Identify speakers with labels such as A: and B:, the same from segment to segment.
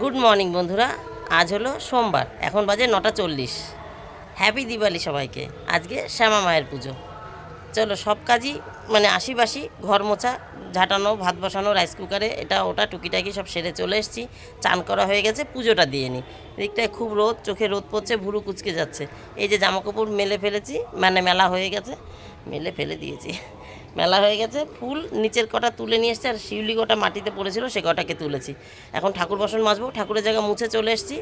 A: Good morning বন্ধুরা। আজ হলো সোমবার। এখন বাজে নটা চল্লিশ। হ্যাপি দিওয়ালি সবাইকে। আজকে শ্যামা মায়ের পুজো। চলো, সব কাজই মানে আশিবাসি ঘর মোছা, ঝাঁটানো, ভাত বসানো রাইস কুকারে এটা, ওটা, টুকিটাকি সব সেরে চলে এসেছি। চান করা হয়ে গেছে, পুজোটা দিয়ে নিই দিকটায় খুব রোদ, চোখে রোদ পড়ছে, ভুরু কুচকে যাচ্ছে। এই যে জামাকাপড় মেলে ফেলেছি মানে মেলা হয়ে গেছে, মেলে ফেলে দিয়েছি। মেলা হয়ে গেছে, ফুল নিচের কটা তুলে নিয়ে এসছে, আর শিউলি কটা মাটিতে পড়েছিল, সে কটাকে তুলেছি। এখন ঠাকুর বাসন মাজবো, ঠাকুরের জায়গা মুছে চলে এসেছি,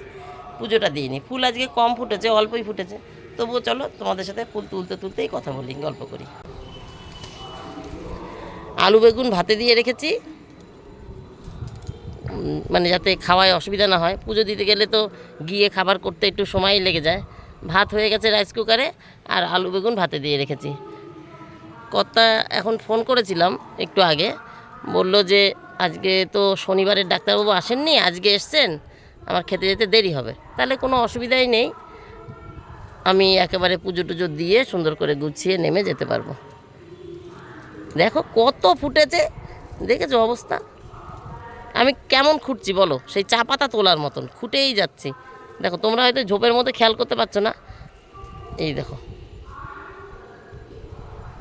A: পুজোটা দিইনি। ফুল আজকে কম ফুটেছে, অল্পই ফুটেছে। তবুও চলো, তোমাদের সাথে ফুল তুলতে তুলতেই কথা বলি, গল্প করি। আলু বেগুন ভাতে দিয়ে রেখেছি মানে যাতে খাওয়ায় অসুবিধা না হয়। পুজো দিতে গেলে তো গিয়ে খাবার করতে একটু সময় লেগে যায়। ভাত হয়ে গেছে রাইস কুকারে, আর আলু বেগুন ভাতে দিয়ে রেখেছি। কর্তা এখন ফোন করেছিলাম একটু আগে। বলল যে, আজকে তো শনিবারের ডাক্তারবাবু আসেননি, আজকে এসছেন, আমার খেতে যেতে দেরি হবে। তাহলে কোনো অসুবিধাই নেই। আমি একেবারে পুজো টুজো দিয়ে সুন্দর করে গুছিয়ে নেমে যেতে পারব। দেখো কত ফুটেছে, দেখেছ অবস্থা? আমি কেমন খুঁটছি বলো, সেই চা পাতা তোলার মতন, খুঁটেই যাচ্ছি। দেখো তোমরা হয়তো ঝোপের মধ্যে খেয়াল করতে পারছ না। এই দেখো।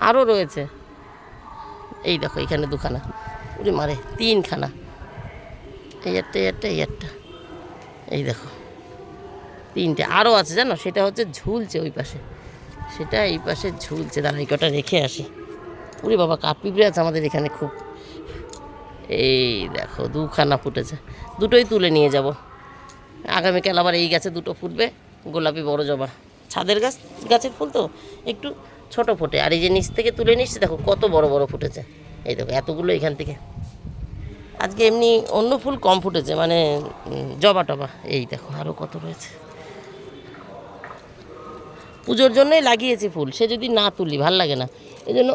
A: আরও রয়েছে। এই দেখো এখানে দুখানা। উড়ি মারে, তিনখানা। এই একটা এই একটা এই একটা। এই দেখো, তিনটে। আরও আছে জানো, সেটা হচ্ছে ঝুলছে ওই পাশে। সেটা এই পাশে ঝুলছে। দাঁড়া, এই কটা রেখে আসি। উরি বাবা কাঠপিঁপড়ে আছে আমাদের এখানে খুব। এই দেখো, দুখানা ফুটেছে। দুটোই তুলে নিয়ে যাব। আগামীকাল আবার এই গাছে দুটো ফুটবে। গোলাপি বড় জবা। ছাদের গাছ, গাছের ফুল তো একটু ছোট ফোটে। আর এই যে নিচ থেকে তুলে নিচ্ছে, দেখো কত বড় বড় ফুটেছে। এই দেখো, এতগুলো এখান থেকে। আজকে এমনি অন্য ফুল কম ফুটেছে মানে জবা টবা। এই দেখো আরও কত রয়েছে। পুজোর জন্যই লাগিয়েছি ফুল, সে যদি না তুলি, ভালো লাগে না। এই জন্য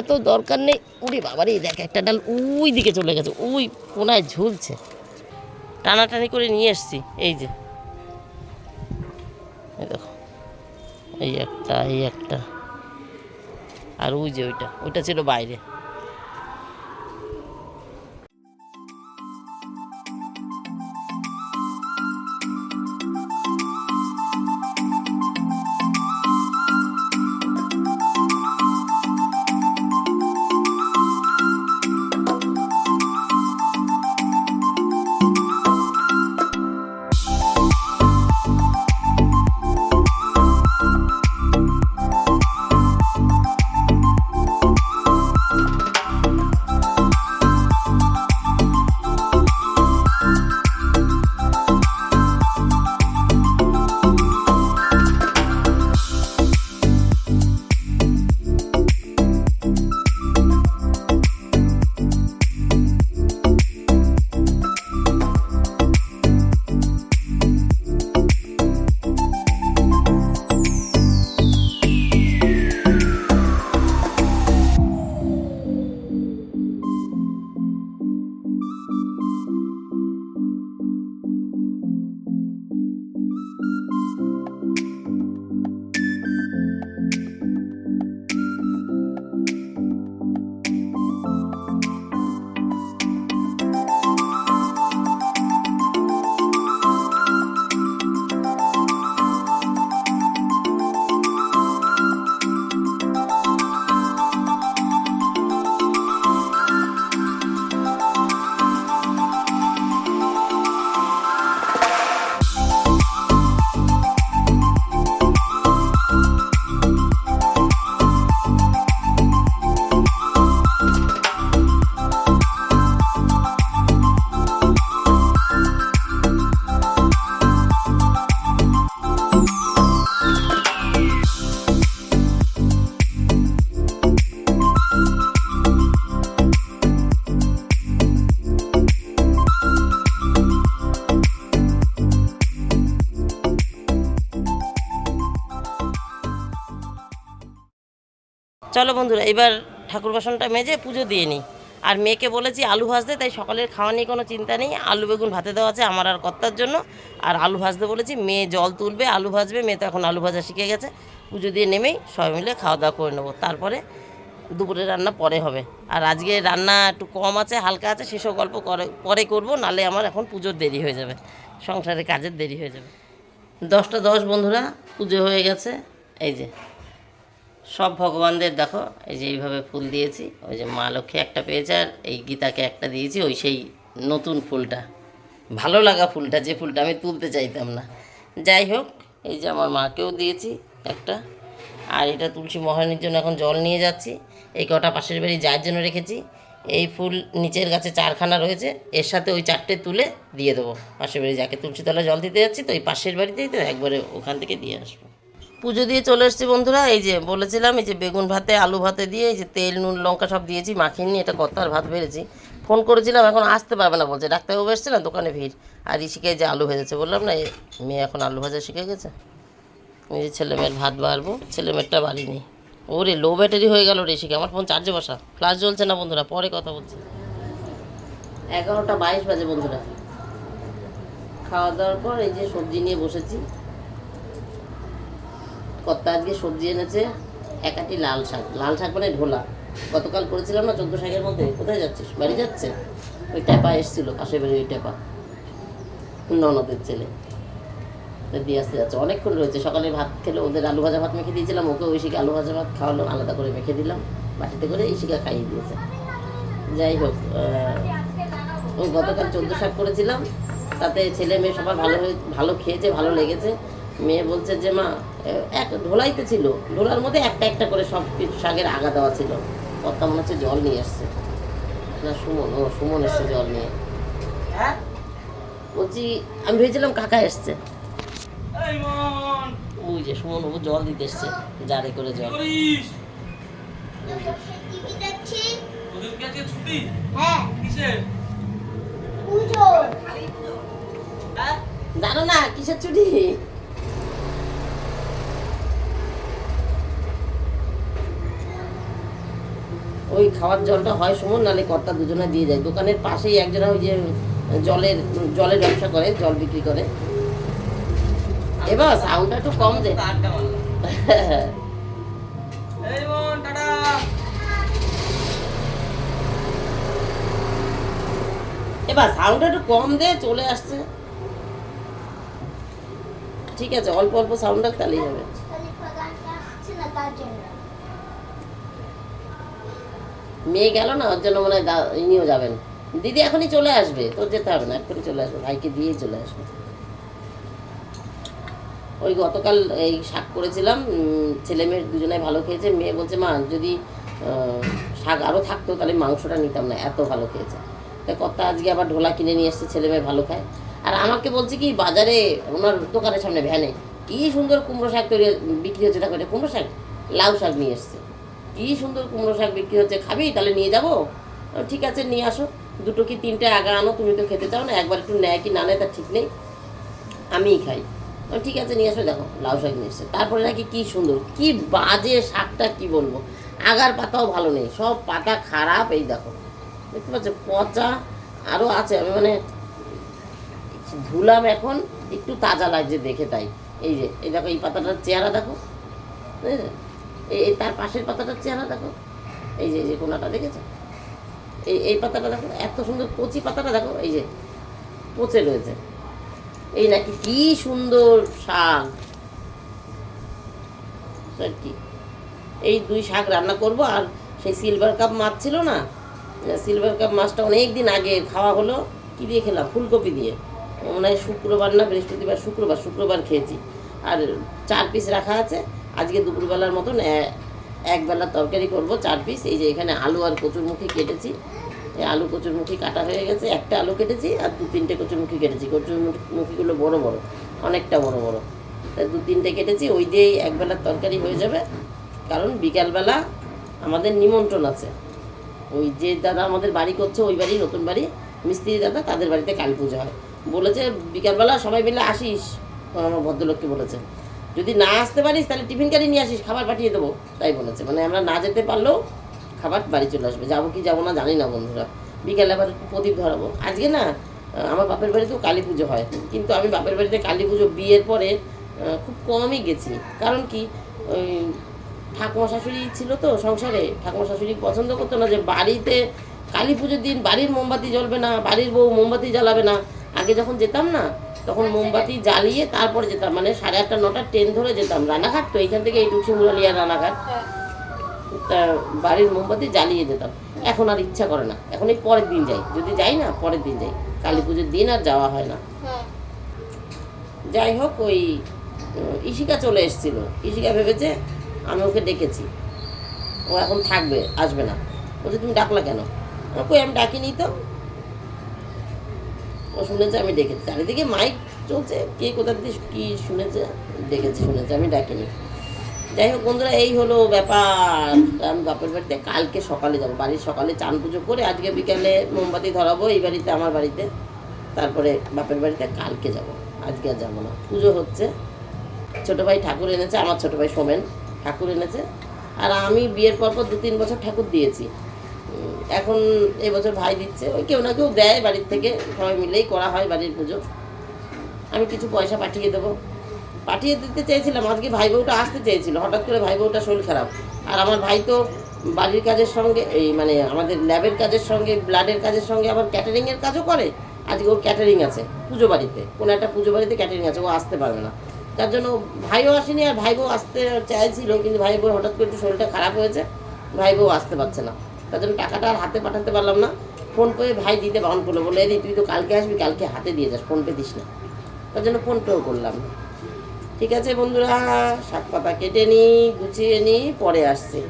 A: এত দরকার নেই। উড়ি বাবারই দেখ, একটা ডাল ওই দিকে চলে গেছে, ওই কোনায় ঝুলছে। টানাটানি করে নিয়ে এসছি, এই যে। দেখো। এই একটা এই একটা। আর ওই যে ওইটা ওইটা ছিল বাইরে। চলো বন্ধুরা, এবার ঠাকুর বাসনটা মেজে পুজো দিয়ে নিই। আর মেয়েকে বলেছি আলু ভাজতে, তাই সকালের খাওয়া নিয়ে কোনো চিন্তা নেই। আলু বেগুন ভাতে দেওয়া আছে আমার আর কর্তার জন্য। আর আলু ভাজতে বলেছি, মেয়ে জল তুলবে, আলু ভাজবে, মেয়ে তো এখন আলু ভাজা শিখে গেছে। পুজো দিয়ে নেমেই সবাই মিলে খাওয়া দাওয়া করে নেব। তারপরে দুপুরে রান্না পরে হবে। আর আজকে রান্না একটু কম আছে, হালকা আছে, সেসব গল্প করে, পরে করব, নালে আমার এখন পুজোর দেরি হয়ে যাবে। সংসারের কাজের দেরি হয়ে যাবে। দশটা দশ বন্ধুরা, পুজো হয়ে গেছে। এই যে সব ভগবানদের দেখো, এই যে এইভাবে ফুল দিয়েছি, ওই যে মা লক্ষ্মী একটা পেয়েছে আর এই গীতাকে একটা দিয়েছি, ওই সেই নতুন ফুলটা। ভালো লাগা ফুলটা, যে ফুলটা আমি তুলতে চাইতাম না। যাই হোক, এই যে আমার মাকেও দিয়েছি একটা, আর এটা তুলসী মহারানীর জন্য এখন জল নিয়ে যাচ্ছি। এই কটা পাশের বাড়ি যার জন্য রেখেছি, এই ফুল নিচের গাছে চারখানা রয়েছে, এর সাথে ওই চারটে তুলে দিয়ে দেবো। পাশের বাড়ি যাকে তুলসী তলা জল দিতে যাচ্ছি, তো ওই পাশের বাড়িতেই তো একবারে ওখান থেকে দিয়ে আসব। পুজো দিয়ে চলে এসেছি বন্ধুরা, এই যে বলেছিলাম, এই যে বেগুন ভাতে, আলু ভাতে দিয়ে এই যে তেল, নুন, লঙ্কা সব দিয়েছি, মাখিয়ে নিয়ে এটা কত আর ভাত বেড়েছি। ফোন করেছিলাম, এখন আসতে পারবে না, বলছে ডাক্তারবাবু এসছে না, দোকানে ভিড়। আর ঋষিকে যে আলু ভেজেছে, বললাম না মেয়ে এখন আলু ভাজা শিখে গেছে। নিজের যে ছেলেমেয়ের ভাত বাড়বো ছেলেমেয়েরটা বাড়িনি। ওরে লো ব্যাটারি হয়ে গেল ঋষিকে, আমার ফোন চার্জে বসা। ফ্লাশ জ্বলছে না বন্ধুরা, পরে কথা বলছি। এগারোটা বাইশ বাজে বন্ধুরা। খাওয়া দাওয়ার পর এই যে সবজি নিয়ে বসেছি। কর্তা আজকে সবজি এনেছে একাটি লাল শাক। লাল শাক মানে ঢোলা। গতকাল করেছিলাম না চোদ্দ শাকের মধ্যে? কোথায় যাচ্ছিস? বাড়ি যাচ্ছে ওই ট্যাপা এসেছিল, পাশের বাড়ি ওই ট্যাপা। ননদের ছেলে। দিয়ে আসতে যাচ্ছে। অনেকক্ষণ রয়েছে। সকালে ভাত খেলে, ওদের আলু ভাজা ভাত মেখে দিয়েছিলাম। ওকে ঐশিকে আলু ভাজা ভাত খাওয়ালো, আলাদা করে মেখে দিলাম। বাটিতে করে ঈশিকা খাইয়ে দিয়েছে। যাই হোক ওই গতকাল চোদ্দ শাক করেছিলাম। তাতে ছেলে মেয়ে সবার ভালো হয়ে ভালো খেয়েছে, ভালো লেগেছে। মেয়ে বলছে যে, মা এক ঢোলাইতে ছিল। ঢোলার মধ্যে একটা একটা করে সব কিছু শাকের আগা দেওয়া ছিল। কর্তা মনে হচ্ছে জল নিয়ে এসছে। না সুমন ও সুমন এসছে জল নিয়ে। বলছি আমি ভেবেছিলাম কাকা এসছে।
B: এই
A: ওই যে সুমন বাবু জল দিতে এসছে জারে করে জল।
C: হ্যাঁ।
B: কিসের?
C: পুজো
A: জানো না কিসের ছুটি? ওই খাওয়ার জলটা হয় সুমন নালে কর্তা দুজনে দিয়ে যায়। দোকানের পাশেই একজনা ওই যে জলের জলের ব্যবসা করে, জল বিক্রি করে। এবার সাউন্ডটা একটু কম দে। এবার সাউন্ডটা একটু কম দে, চলে আসছে। ঠিক আছে, অল্প অল্প সাউন্ড রাখ হবে
C: খলিফা গানটা আসছে না তার জন্য
A: মেয়ে গেল না, ওর জন্য মনে হয় ইনিও যাবেন। দিদি এখনই চলে আসবে, তোর যেতে হবে না এখনই চলে আসবে, ভাইকে দিয়েই চলে আসবে। ওই গতকাল এই শাক করেছিলাম ছেলে মেয়ের দুজনে ভালো খেয়েছে, মেয়ে বলছে, মা, যদি শাক আরও থাকতো, তাহলে মাংসটা নিতাম না, এত ভালো খেয়েছে। তাই কর্তা আজকে আবার ঢোলা কিনে নিয়ে এসছে, ছেলে মেয়ে ভালো খায়। আর আমাকে বলছে কি, বাজারে ওনার দোকানের সামনে ভ্যানে, কি সুন্দর কুমড়ো শাক তৈরি, বিক্রি হচ্ছে, দেখো এটা কুমড়ো শাক, লাউ শাক নিয়ে এসছে। কি সুন্দর কুমড়ো শাক বিক্রি হচ্ছে, খাবি? তাহলে নিয়ে যাব। ঠিক আছে, নিয়ে আসো। দুটো কি তিনটে আগা আনো, তুমি তো খেতে চাও না, একবার একটু নেয় কি না নেয় তার ঠিক নেই। আমিই খাই। ঠিক আছে, নিয়ে আসো, দেখো, লাউ শাক নিয়ে এসছে। তারপরে নাকি কী সুন্দর, কি বাজে শাকটা, কি বলব? আগার পাতাও ভালো নেই, সব পাতা খারাপ, এই দেখো। দেখতে পাচ্ছ, পচা আরও আছে, আমি মানে ধুলাম এখন, একটু তাজা লাগছে দেখে তাই। এই যে, এই দেখো, এই পাতাটার চেহারা দেখো। বুঝলে? এই তার পাশের পাতাটার চেহারা দেখো। এই যে যে কোনাটা দেখেছ? এই এই পাতাটা দেখো, এত সুন্দর কচি পাতাটা দেখো, এই যে পচে রয়েছে। এই নাকি কি সুন্দর শাক। কি এই দুই শাক রান্না করব, আর সেই সিলভার কাপ মাছ ছিল না সিলভার কাপ মাছটা অনেক দিন আগে খাওয়া হলো, কি দিয়ে খেলাম? ফুলকপি দিয়ে। মনে হয় শুক্রবার না বৃহস্পতিবার, শুক্রবার শুক্রবার খেয়েছি। আর চার পিস রাখা আছে আজকে দুপুরবেলার মতন একবেলা তরকারি করব, চার পিস এই যে এখানে আলু আর কচুরমুখী কেটেছি। এই আলু কচুরমুখী কাটা হয়ে গেছে। একটা আলু কেটেছি আর দু তিনটে কচুরমুখী কেটেছি। কচুরমুখীগুলো বড় বড়, অনেকটা বড় বড়। তাই দু তিনটে কেটেছি, ওই দিয়েই একবেলার তরকারি হয়ে যাবে। কারণ বিকালবেলা আমাদের নিমন্ত্রণ আছে। ওই যে দাদা আমাদের বাড়ি করছে, ওই বাড়ি, নতুন বাড়ি, মিস্ত্রি দাদা তাদের বাড়িতে কালী পুজো হয়। বলেছে, বিকালবেলা সবাই মিলে আসিস। আমার ভদ্রলোককে বলেছে। যদি না আসতে পারিস, তাহলে টিফিন কারি নিয়ে আসিস, খাবার পাঠিয়ে দেবো। তাই বলেছে। মানে আমরা না যেতে পারলেও খাবার বাড়ি চলে আসবে। যাব কি যাব না জানি না বন্ধুরা। বিকেলে আবার একটু প্রদীপ ধরাবো। আজকে না আমার বাপের বাড়িতেও কালী পুজো হয়। কিন্তু আমি বাপের বাড়িতে কালী পুজো বিয়ের পরে খুব কমই গেছি। কারণ কি, ওই ঠাকুমা শাশুড়ি ছিল তো সংসারে। ঠাকুমা শাশুড়ি পছন্দ করতো না যে বাড়িতে কালী পুজোর দিন বাড়ির মোমবাতি জ্বলবে না, বাড়ির বউ মোমবাতি জ্বালাবে না। আগে যখন যেতাম না তখন মোমবাতি জ্বালিয়ে তারপরে যেতাম মানে সাড়ে আটটা, নটা ট্রেন ধরে যেতাম রানাঘাট, তো এইখান থেকে এই টুকসি মুরালিয়া রানাঘাট। তা বাড়ির মোমবাতি জ্বালিয়ে যেতাম। এখন আর ইচ্ছা করে না। এখন এই পরের দিন যাই। যদি যাই না, পরের দিন যাই। কালী পুজোর দিন আর যাওয়া হয় না। যাই হোক, ওই ইশিকা চলে এসেছিল। ইশিকা ভেবেছে, আমি ওকে ডেকেছি। ও এখন থাকবে, আসবে না। বলছে, তুমি ডাকলা কেন? কই, আমি ডাকিনি তো। ও শুনেছে, আমি ডেকেছি চারিদিকে মাইক চলছে, কে কোথা দিয়ে কী শুনেছে? ডেকেছি শুনেছে, আমি ডাকিনি। যাই হোক বন্ধুরা, এই হলো ব্যাপার। আমি বাপের বাড়িতে কালকে সকালে যাব। বাড়ির সকালে চান পুজো করে আজকে বিকালে মোমবাতি ধরাবো এই বাড়িতে, আমার বাড়িতে। তারপরে বাপের বাড়িতে কালকে যাব। আজকে আর যাব না। পুজো হচ্ছে। ছোটো ভাই ঠাকুর এনেছে, আমার ছোটো ভাই সোমেন ঠাকুর এনেছে। আর আমি বিয়ের পর পর দু তিন বছর ঠাকুর দিয়েছি। এখন এবছর ভাই দিচ্ছে। ওই কেউ না কেউ দেয় বাড়ির থেকে, সবাই মিলেই করা হয় বাড়ির পুজো। আমি কিছু পয়সা পাঠিয়ে দেবো। পাঠিয়ে দিতে চেয়েছিলাম, আজকে ভাই বউটা আসতে চেয়েছিল। হঠাৎ করে ভাই বউটা শরীর খারাপ। আর আমার ভাই তো বাড়ির কাজের সঙ্গে, এই মানে আমাদের ল্যাবের কাজের সঙ্গে, ব্লাডের কাজের সঙ্গে, আবার ক্যাটারিংয়ের কাজও করে। আজকে ওর ক্যাটারিং আছে, পুজো বাড়িতে। কোনো একটা পুজো বাড়িতে ক্যাটারিং আছে, ও আসতে পারবে না। তার জন্য ভাইও আসেনি আর ভাই বউ আসতে চাইছিল, কিন্তু ভাই বউ হঠাৎ করে একটু শরীরটা খারাপ হয়েছে। ভাই বউ আসতে পারছে না। তার জন্য টাকাটা আর হাতে পাঠাতে পারলাম না। ফোন পে ভাই দিতে বারণ করল বলে এই তুই তো কালকে আসবি, কালকে হাতে দিয়ে যাস ফোন পে দিস না। তার জন্য ফোন পেও করলাম। ঠিক আছে বন্ধুরা, শাক পাতা কেটে নিই গুছিয়ে নিই পরে আসছি।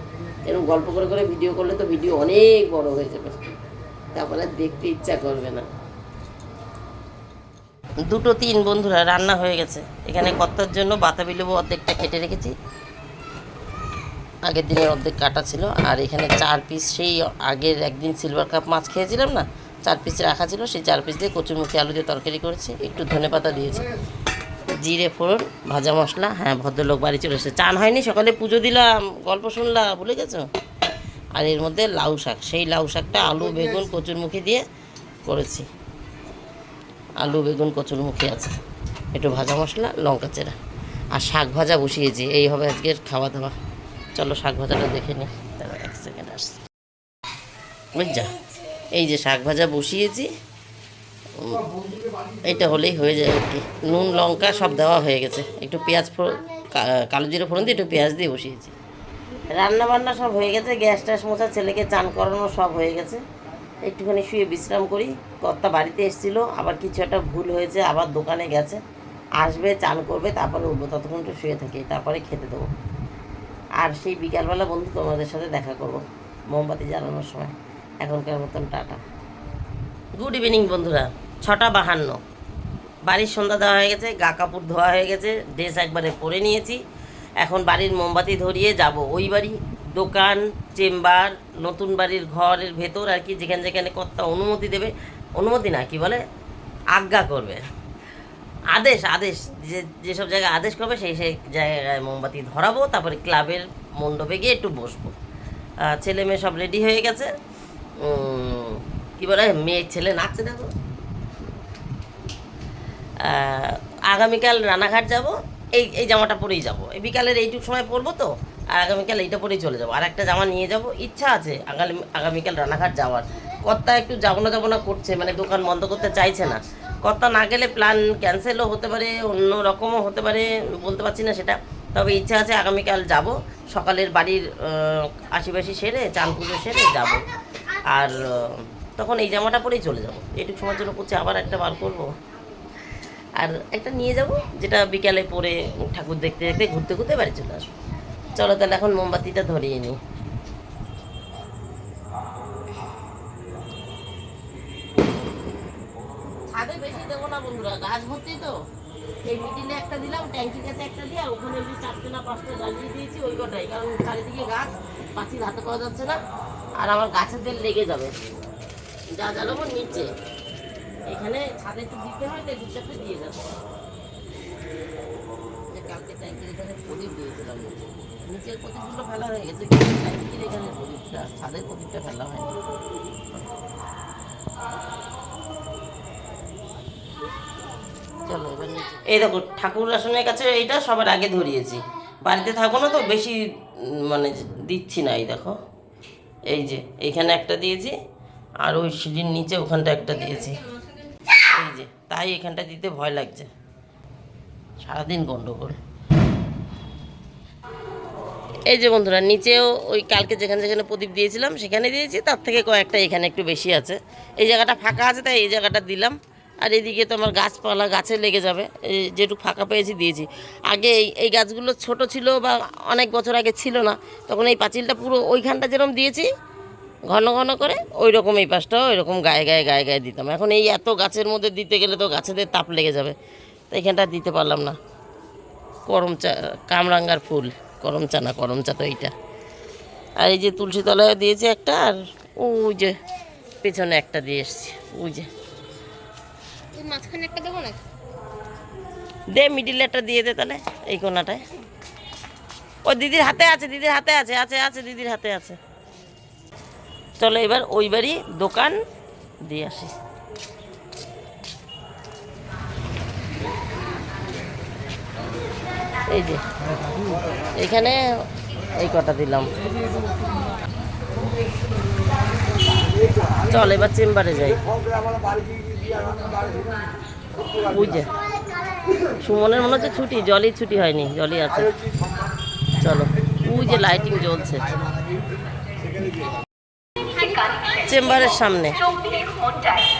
A: এরকম গল্প করে করে ভিডিও করলে তো ভিডিও অনেক বড় হয়ে যাবে। তারপরে দেখতে ইচ্ছা করবে না। দুটো তিন বন্ধুরা, রান্না হয়ে গেছে। এখানে কর্তার জন্য বাতাবি লেবু অর্ধেকটা কেটে রেখেছি। আগের দিনের অর্ধেক কাটা ছিল, আর এখানে চার পিস সেই আগের একদিন সিলভার কাপ মাছ খেয়েছিলাম না, চার পিস রাখা ছিল, সেই চার পিস দিয়ে কচুরমুখী আলু দিয়ে তরকারি করেছি, একটু ধনে পাতা দিয়েছি, জিরে, ফোড়ন, ভাজা মশলা হ্যাঁ ভদ্রলোক বাড়ি চলে এসেছে। চান হয়নি, সকালে পুজো দিলাম, গল্প শুনলাম, ভুলে গেছো? আর এর মধ্যে লাউ শাক, সেই লাউ শাকটা আলু, বেগুন, কচুরমুখী দিয়ে করেছি। আলু, বেগুন, কচুরমুখী আছে, একটু ভাজা মশলা, লঙ্কা চেরা, আর শাক ভাজা বসিয়েছি, এই হবে আজকের খাওয়া দাওয়া। চলো শাক ভাজাটা দেখে নিই তারপর এক সেকেন্ড আসছি। বুঝছা এই যে শাক ভাজা বসিয়েছি, এটা হলেই হয়ে যায় আর কি। নুন, লঙ্কা সব দেওয়া হয়ে গেছে। একটু পেঁয়াজ ফোড়ন কালো জিরে ফোড়ন দিয়ে একটু পেঁয়াজ দিয়ে বসিয়েছি। রান্না বান্না সব হয়ে গেছে, গ্যাস ট্যাস মোছা, ছেলেকে চান করানো সব হয়ে গেছে। একটুখানি শুয়ে বিশ্রাম করি। কর্তা বাড়িতে এসেছিল, আবার কিছু একটা ভুল হয়েছে, আবার দোকানে গেছে। আসবে, চান করবে, তারপরে উঠবো, ততক্ষণ একটু শুয়ে থাকি, তারপরে খেতে দেবো। আর সেই বিকালবেলা বন্ধু তোমাদের সাথে দেখা করব, মোমবাতি জ্বালানোর সময়। এখনকার মতন টাটা। গুড ইভিনিং বন্ধুরা। ছটা বাহান্ন। বাড়ির সন্ধ্যা দেওয়া হয়ে গেছে, গা কাপড় ধোয়া হয়ে গেছে ড্রেস একবারে পরে নিয়েছি। এখন বাড়ির মোমবাতি ধরিয়ে যাব। ওই বাড়ি, দোকান, চেম্বার, নতুন বাড়ির ঘরের ভেতর আর কি, যেখানে যেখানে কর্তা অনুমতি দেবে। অনুমতি না, কি বলে? আজ্ঞা করবে। আদেশ আদেশ, যে, যেসব জায়গায় আদেশ করবে সেই সেই জায়গায় মোমবাতি ধরাবো, তারপরে ক্লাবের মণ্ডপে গিয়ে একটু বসবো। ছেলে মেয়ে সব রেডি হয়ে গেছে। কি বলে, মেয়ে ছেলে নাচছে দেখো আগামীকাল রানাঘাট যাব। এই এই জামাটা পরেই যাব। এই বিকালের এইটুক সময় পরবো তো, আর আগামীকাল এইটা পরেই চলে যাব। আর একটা জামা নিয়ে যাব। ইচ্ছা আছে আগামী, আগামীকাল রানাঘাট যাওয়ার। কর্তা একটু যাব না যাব না করছে মানে দোকান বন্ধ করতে চাইছে না। কর্তা না গেলে প্ল্যান ক্যান্সেলও হতে পারে, অন্য রকমও হতে পারে, বলতে পারছি না সেটা। তবে ইচ্ছা আছে আগামীকাল যাব। সকালের বাড়ির আশিপাশি সেরে, চান পুজো সেরে যাব। আর তখন এই জামাটা পরেই চলে যাব। এইটুকু সময়ের জন্য করছে, আবার একটা বার করব। আর একটা নিয়ে যাব, যেটা বিকালে পরে ঠাকুর দেখতে দেখতে ঘুরতে ঘুরতে বাড়ি চলে আসব। চলো তাহলে এখন মোমবাতিটা ধরিয়ে নিই। গাছ ভর্তি তো? এই মিডিলে একটা দিলাম, ট্যাঙ্কির কাছে একটা দিয়ে ওখানে যে চারটে না পাঁচটা জ্বালিয়ে দিয়েছি, ওই কটাই। কারণ চারিদিকে গাছ পাখির হাতে পাওয়া যাচ্ছে না, আর আমার গাছের তেল লেগে যাবে। যা যা জ্বালাবো নিচে। এখানে ছাদে একটু দিতে হয়, তাই দু চারটে দিয়ে যাব কালকে ট্যাঙ্কির এখানে প্রদীপ নিচের প্রদীপগুলো ফেলা হয়ে গেছে এখানে প্রদীপটা, ছাদের প্রদীপটা ফেলা হয়নি। এই দেখো, ঠাকুর আসনের কাছে এইটা সবার আগে ধরিয়েছি। বাড়িতে থাকব না তো, বেশি মানে দিচ্ছি না, এই দেখো। এই যে এইখানে একটা দিয়েছি, আর ওই সিঁড়ির নিচে ওখানটা একটা দিয়েছি। এই যে, তাই এখানটা দিতে ভয় লাগছে। সারাদিন গন্ডগোল। এই যে বন্ধুরা, নিচেও ওই কালকে যেখানে যেখানে প্রদীপ দিয়েছিলাম, সেখানে দিয়েছি, তার থেকে কয়েকটা এখানে একটু বেশি আছে। এই জায়গাটা ফাঁকা আছে, তাই এই জায়গাটা দিলাম। আর এদিকে তো আমার গাছপালা গাছে লেগে যাবে। এই যেটুকু ফাঁকা পেয়েছি দিয়েছি। আগে এই এই গাছগুলো ছোট ছিল বা অনেক বছর আগে ছিল না, তখন এই পাঁচিলটা পুরো ওইখানটা যেরকম দিয়েছি, ঘন ঘন করে ওই রকম এই পাশটাও ওই রকম গায়ে গায়ে গায়ে গায়ে দিতাম। এখন এই এত গাছের মধ্যে দিতে গেলে তো গাছেদের তাপ লেগে যাবে। তো এইখানটা দিতে পারলাম না। করম চা কামরাঙ্গার ফুল করম চা না করম চা তো এইটা। আর এই যে তুলসী তলায় দিয়েছি একটা, আর ওই যে পেছনে একটা দিয়ে এসছি। ওই যে।
D: মাঝখানে একটা দেবো না
A: দে মিডিলে একটা দিয়ে দে তাহলে, এই কোনাটায়। ও, দিদির হাতে আছে, দিদির হাতে আছে আছে আছে, দিদির হাতে আছে। চলো এবার ওই বাড়ি দোকান দিয়ে আসি। এই যে, এখানে এই কটা দিলাম। চল, এবার চেম্বারে যাই। বুঝে সুমনের মনে হচ্ছে ছুটি, জলই ছুটি হয়নি, জলই আছে। চলো, ওই যে লাইটিং জ্বলছে। চেম্বারের সামনে।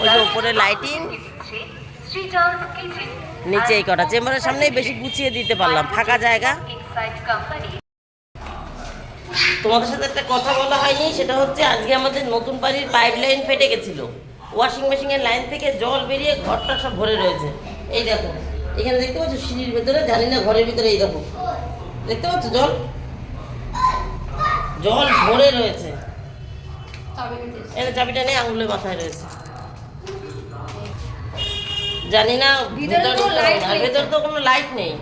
A: ওই যে উপরে লাইটিং নিচে এই কটা। চেম্বারের সামনেই বেশি গুছিয়ে দিতে পারলাম, ফাঁকা জায়গা। তোমাদের সাথে একটা কথা বলা হয়নি সেটা হচ্ছে আজকে আমাদের নতুন বাড়ির পাইপ লাইন ফেটে গেছিল। ওয়াশিং মেশিনের লাইন থেকে জল বেরিয়ে ঘরটা সব ভরে রয়েছে। এই দেখো এখানে দেখতে পাচ্ছ সিঁড়ির ভেতরে জানি না ঘরের ভিতরে এই দেখো। দেখতে পাচ্ছ জল? জল ভরে রয়েছে। এর চাবিটা নেই আঙুলের মাথায় রয়েছে। জানি না ভেতর তো কোনো লাইট নেই।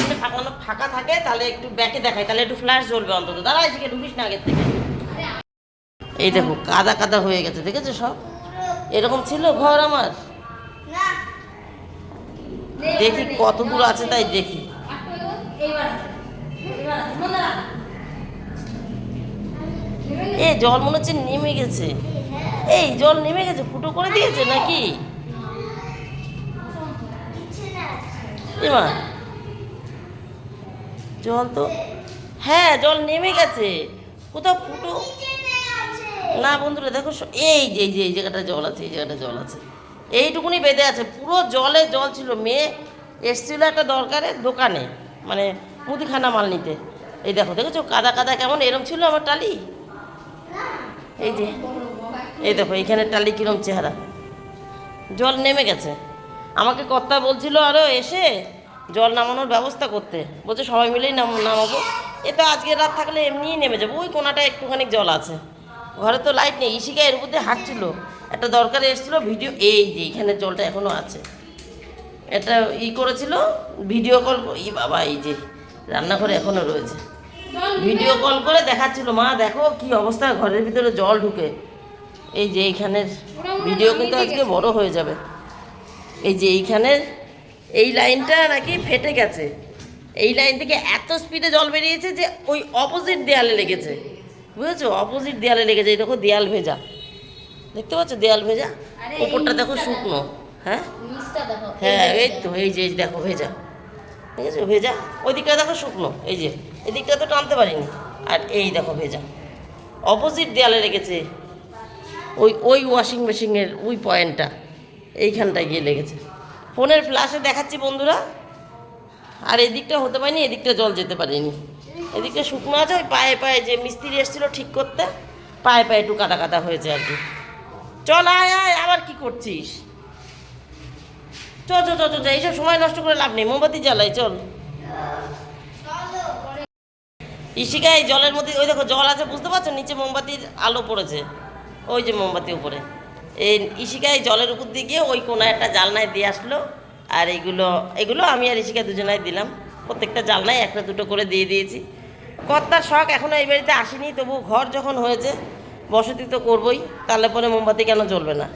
A: যদি সামনে ফাঁকা থাকে, তাহলে একটু ব্যাকে দেখাই। তাহলে একটু ফ্ল্যাশ জ্বলবে অন্তত। দাঁড়া, এদিকে ঢুকিস না আগের থেকে। এই দেখো, কাদা কাদা হয়ে গেছে, দেখেছ সব? এরকম ছিল ঘর আমার? দেখি কত দূর আছে তাই দেখি। এ, জল মনে হচ্ছে নেমে গেছে। এই, জল নেমে গেছে, ফুটো করে দিয়েছে নাকি? এমা জল তো? হ্যাঁ জল নেমে গেছে। কোথাও ফুটো না বন্ধুরা, দেখো এই যে এই যে, এই জায়গাটা জল আছে, এই জায়গাটা জল আছে। এইটুকুনি বেঁধে আছে। পুরো জলে জল ছিল। মেয়ে এসছিল একটা দরকারে দোকানে মানে মুদিখানা মাল নিতে। এই দেখো, দেখেছ? কাদা কাদা কেমন? এরম ছিল আমার টালি? এই যে, এই দেখো, এইখানে টালি কিরম চেহারা। জল নেমে গেছে। আমাকে কর্তা বলছিল আরও এসে জল নামানোর ব্যবস্থা করতে। বলছে সবাই মিলেই নাম, নামাবো। এ তো আজকে রাত থাকলে এমনিই নেমে যাব। ওই কোনাটায় একটুখানি জল আছে। ঘরে তো লাইট নেই। ইশিকা এর দিয়ে হাঁটছিল। একটা দরকারে এসেছিল ভিডিও এই যে এইখানে জলটা এখনও আছে। এটা ই করেছিল ভিডিও কল ই বাবা, এই যে রান্নাঘরে এখনও রয়েছে। ভিডিও কল করে দেখাচ্ছিল, মা, দেখো কি অবস্থা? ঘরের ভিতরে জল ঢুকে। এই যে এইখানের ভিডিও কিন্তু আজকে বড় হয়ে যাবে। এই যে এইখানের এই লাইনটা নাকি ফেটে গেছে। এই লাইন থেকে এত স্পিডে জল বেরিয়েছে যে ওই অপোজিট দেয়ালে লেগেছে। বুঝেছ? অপোজিট দেয়ালে লেগেছে। এই দেখো দেয়াল ভেজা। দেখতে পাচ্ছ? দেয়াল ভেজা? ওপরটা দেখো শুকনো। হ্যাঁ? হ্যাঁ এই তো এই যে এই যে দেখো ভেজা। ঠিক আছে ভেজা। ওই দিকটা দেখো শুকনো। এই যে এই দিকটা তো টানতে পারিনি। আর এই দেখো ভেজা। অপোজিট দেয়ালে লেগেছে ওই ওই ওয়াশিং মেশিনের ওই পয়েন্টটা এইখানটায় গিয়ে লেগেছে। ফোনের ফ্ল্যাশে দেখাচ্ছি বন্ধুরা। আর এদিকটা হতে পারেনি, এদিকটা জল যেতে পারেনি। এদিকটা শুকনো আছে, ওই পায়ে পায়ে যে মিস্ত্রি এসেছিল ঠিক করতে, পায়ে পায়ে একটু কাদা কাদা হয়েছে আর কি। চল, আয় আয়, আবার কি করছিস? চল চল চল এইসব সময় নষ্ট করে লাভ নেই, মোমবাতি জ্বালাই, চল। ইশিকা এই জলের মধ্যে, ওই দেখো জল আছে, বুঝতে পারছ? নিচে মোমবাতির আলো পড়েছে, ওই যে মোমবাতি উপরে। এই ইশিকা এই জলের উপর দিয়ে গিয়ে ওই কোনায় একটা জালনায় দিয়ে আসলো। আর এইগুলো এগুলো আমি আর ইশিকা দুজনাই দিলাম। প্রত্যেকটা জালনায় একটা দুটো করে দিয়ে দিয়েছি। কর্তার শখ এখনও এই বাড়িতে আসেনি তবু ঘর যখন হয়েছে বসতি তো করবই তাহলে পরে মোমবাতি কেন জ্বলবে না?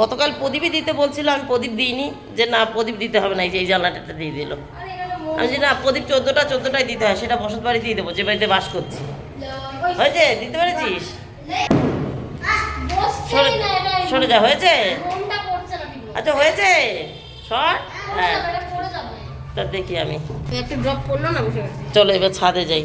A: গতকাল প্রদীপই দিতে বলছিল আমি প্রদীপ দিইনি যে না প্রদীপ দিতে হবে না এই যে এই জানলাটা দিয়ে দিল। আমি যে না প্রদীপ চোদ্দোটা চোদ্দোটাই দিতে হয় সেটা বসত বাড়িতেই দেবো যে বাড়িতে বাস করছি। হয়েছে? দিতে পেরেছিস? সরে যা হয়েছে? আচ্ছা হয়েছে? সর হ্যাঁ তা দেখি আমি।
D: একটু ড্রপ করল না
A: চলো এবার ছাদে যাই।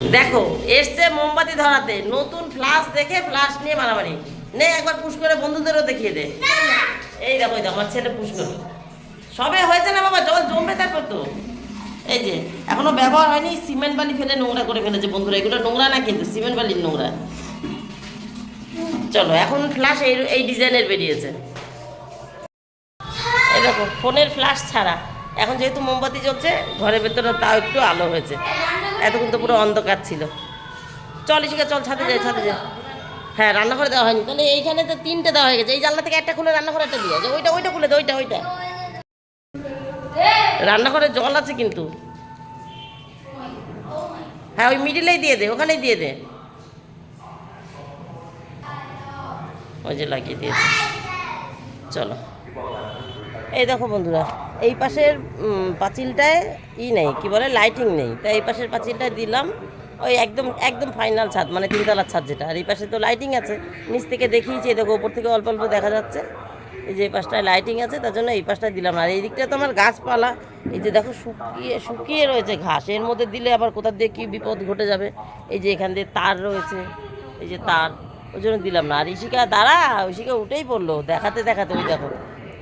A: দেখো এসছে মোমবাতি ধরাতে। নতুন ফ্লাশ দেখে ফ্লাশ নিয়ে মারামারি। নে একবার পুশ করে বন্ধুদেরও দেখিয়ে দে। এই দেখো দেখো আমার ছেলে পুশ সবে হয়েছে না বাবা? জল জমবে তারপর তো। এই যে এখনও ব্যবহার হয়নি সিমেন্ট বালি ফেলে নোংরা করে ফেলেছে বন্ধুরা। এগুলো নোংরা না কিন্তু সিমেন্ট বালির নোংরা। চলো, এখন ফ্ল্যাশ এই এই ডিজাইনের বেরিয়েছে। এই দেখো, ফোনের ফ্ল্যাশ ছাড়া। এখন যেহেতু মোমবাতি জ্বলছে, ঘরের ভেতরে তাও একটু আলো হয়েছে। এতক্ষণ তো পুরো অন্ধকার ছিল। চল ইসিকা চল, ছাদে যাই ছাদে যাই। হ্যাঁ রান্নাঘরে দেওয়া হয়নি। তাহলে এইখানে তো তিনটে দেওয়া হয়ে গেছে। এই জানলা থেকে একটা খুলে রান্নাঘরে একটা দিয়ে আছে ওইটা ওইটা খুলে দে, ওইটা ওইটা। রান্নাঘরে জল আছে কিন্তু। হ্যাঁ ওই মিডিলেই দিয়ে দে, ওখানেই দিয়ে দে। ওই যে লাগিয়ে দিয়েছে। চলো। এই দেখো বন্ধুরা, এই পাশের পাঁচিলটায় ই নেই, কি বলে লাইটিং নেই। তাই এই পাশের পাঁচিলটায় দিলাম, ওই একদম একদম ফাইনাল ছাদ মানে তিনতলার ছাদ যেটা। আর এই পাশে তো লাইটিং আছে, নিচ থেকে দেখিয়েছি দেখো, ওপর থেকে অল্প অল্প দেখা যাচ্ছে। এই যে এই পাশটায় লাইটিং আছে, তার জন্য এই পাশটায় দিলাম। আর এই দিকটা তো আমার গাছপালা, এই যে দেখো শুকিয়ে শুকিয়ে রয়েছে ঘাস, এর মধ্যে দিলে আবার কোথা দিয়ে কী বিপদ ঘটে যাবে? এই যে এখান দিয়ে তার রয়েছে, এই যে তার। ওই জন্য দিলাম না। আর ইশিকা দাঁড়া ইশিকা উঠেই পড়ল। দেখাতে দেখাতে, ওই দেখো।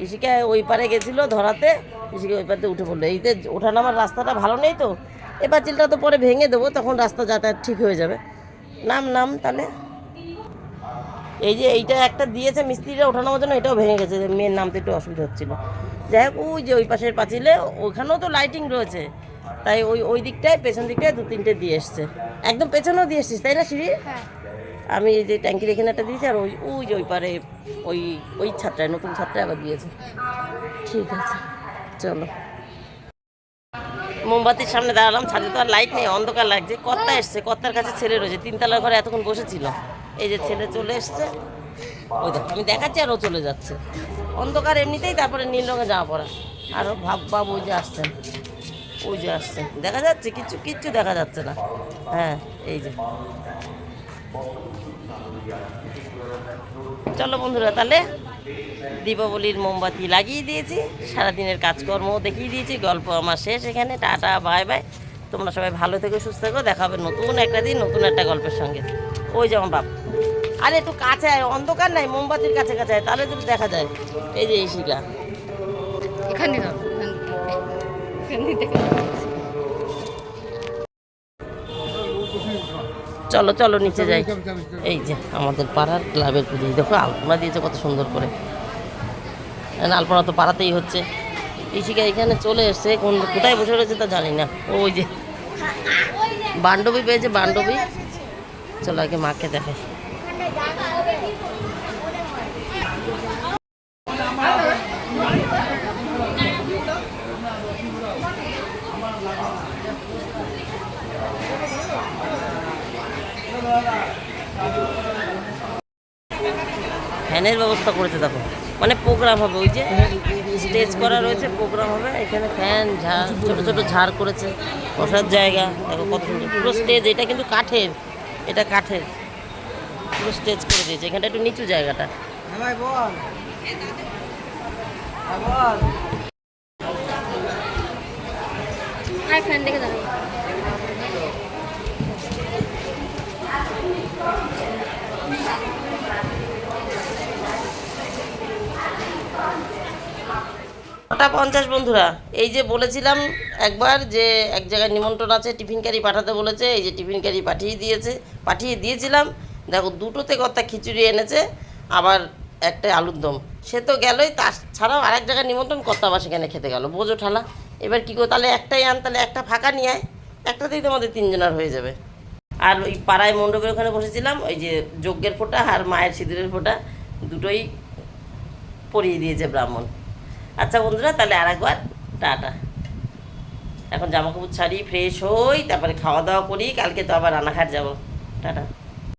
A: ইশিকা ওই পারে গেছিল ধরাতে ইশিকা ওই পারে উঠে পড়ল। এইতে ওঠা নামার রাস্তাটা ভালো নেই তো? এ পাঁচিলটা তো পরে ভেঙে দেবো, তখন রাস্তা যাতায়াত ঠিক হয়ে যাবে। নাম নাম তাহলে। এই যে এইটা একটা দিয়েছে মিস্ত্রিরা ওঠানোর জন্য, এটাও ভেঙে গেছে। মেয়ের নামতে একটু অসুবিধা হচ্ছিল। যাই হোক, ওই যে ওই পাশের পাঁচিলে, ওখানেও তো লাইটিং রয়েছে। তাই ওই ওই দিকটায়, পেছন দিকটায় দু তিনটে দিয়ে এসছে। একদম পেছনেও দিয়ে এসছিস, তাই না, সিঁড়ি? আমি এই যে ট্যাঙ্কির এখানে একটা দিয়েছি আর ওই ওই যে ওই পারে, ওই ওই ছাদটায় নতুন ছাদটায় আবার দিয়েছে। ঠিক আছে, চলো। মোমবাতির সামনে দাঁড়ালাম, ছাদে তো আর লাইট নেই, অন্ধকার লাগছে। কর্তা এসছে, কর্তার কাছে ছেলে রয়েছে, তিনতলার ঘরে এতক্ষণ বসেছিল। এই যে ছেলে চলে এসছে। ওই দেখো, আমি দেখাচ্ছি আর ও চলে যাচ্ছে। অন্ধকার এমনিতেই, তারপরে নীল রঙের জামা পরা। আরও ভাব ভাব, ওই যে আসছেন ওই যে আসছেন দেখা যাচ্ছে কিচ্ছু কিচ্ছু দেখা যাচ্ছে না। হ্যাঁ এই যে। চলো বন্ধুরা, তাহলে দীপাবলির মোমবাতি লাগিয়ে দিয়েছি, সারাদিনের কাজকর্ম দেখিয়ে দিয়েছি, গল্প আমার শেষ এখানে, টাটা, বাই বাই। তোমরা সবাই ভালো থেকো, সুস্থ থেকো, দেখা হবে নতুন একটা দিন, নতুন একটা গল্পের সঙ্গে। ওই যেমন বাপ। আরে, একটু কাছে আয়, অন্ধকার নাই, মোমবাতির কাছে কাছে আয়, তাহলে তো দেখা যায়। এই যে এই শিকা
D: এখান
A: চলো চলো নিচে যাই। এই যে আমাদের পাড়ার ক্লাবের পুজো দেখো আলপনা দিয়েছে কত সুন্দর করে। আলপনা তো পাড়াতেই হচ্ছে। ঋষিকা এখানে চলে এসছে কোন কোথায় বসে রয়েছে তা জানি না। ওই যে বান্ডবী পেয়েছে বান্ডবী চলো আগে মাকে দেখাই। ফ্যানের ব্যবস্থা করেছে, দেখো। মানে প্রোগ্রাম হবে, ওই যে স্টেজ করা রয়েছে প্রোগ্রাম হবে। এখানে ফ্যান ঝাড় ছোট ছোট ঝাড় করেছে, বসার জায়গা, দেখো কত সুন্দর। পুরো স্টেজ এটা কিন্তু কাঠের, এটা কাঠের। পুরো স্টেজ করে দিয়েছে, এখানটা একটু নিচু জায়গাটা।
D: দাঁড়াই
A: ওটা পঞ্চাশ বন্ধুরা, এই যে বলেছিলাম একবার যে এক জায়গায় নিমন্ত্রণ আছে, টিফিন ক্যারি পাঠাতে বলেছে, এই যে টিফিন ক্যারি পাঠিয়ে দিয়েছে, পাঠিয়ে দিয়েছিলাম। দেখো, দুটোতে কর্তা খিচুড়ি এনেছে, আবার একটা আলুর দম। সে তো গেলই তা ছাড়াও আরেক জায়গায় নিমন্ত্রণ কর্তা আবার সেখানে খেতে গেল। বোঝো ঠালা, এবার কী করো তাহলে একটাই আন, তাহলে একটা ফাঁকা নিয়ে আয়, একটাতেই তোমাদের তিনজনের হয়ে যাবে। আর ওই পাড়ায় মণ্ডপের ওখানে বসেছিলাম, ওই যে যজ্ঞের ফোঁটা আর মায়ের সিঁদুরের ফোঁটা, দুটোই পরিয়ে দিয়েছে ব্রাহ্মণ। আচ্ছা বন্ধুরা, তাহলে আর একবার টাটা। এখন জামা কাপড় ছাড়ি ফ্রেশ হই, তারপরে খাওয়া দাওয়া করি, কালকে তো আবার রান্নাঘাট যাব। টাটা।